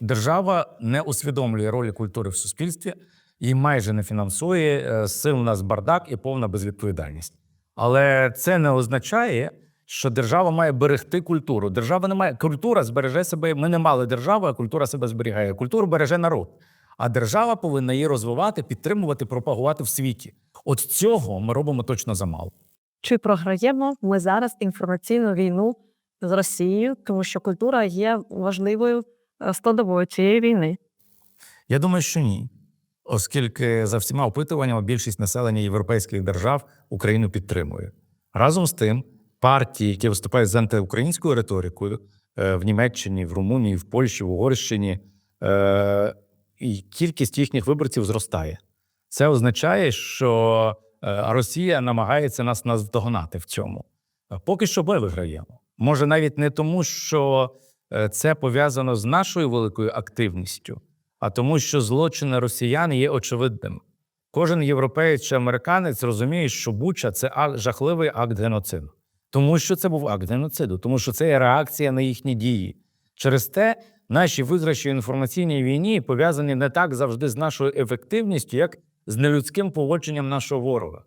Держава не усвідомлює ролі культури в суспільстві і майже не фінансує е, сил у нас бардак і повна безвідповідальність. Але це не означає, що держава має берегти культуру. Держава не має культура збереже себе. Ми не мали держави, а культура себе зберігає. Культуру береже народ. А держава повинна її розвивати, підтримувати, пропагувати в світі. От цього ми робимо точно замало. Чи програємо ми зараз інформаційну війну з Росією, тому що культура є важливою складовою цієї війни? Я думаю, що ні. Оскільки за всіма опитуваннями більшість населення європейських держав Україну підтримує. Разом з тим, партії, які виступають з антиукраїнською риторикою е, в Німеччині, в Румунії, в Польщі, в Угорщині, е, і кількість їхніх виборців зростає. Це означає, що е, Росія намагається нас наздогнати в цьому. Е, Поки що ми виграємо. Може, навіть не тому, що е, це пов'язано з нашою великою активністю, а тому, що злочини росіян є очевидними. Кожен європеєць чи американець розуміє, що Буча це жахливий акт геноциду. Тому що це був акт геноциду, тому що це є реакція на їхні дії. Через те наші виграші інформаційній війні пов'язані не так завжди з нашою ефективністю, як з нелюдським поводженням нашого ворога.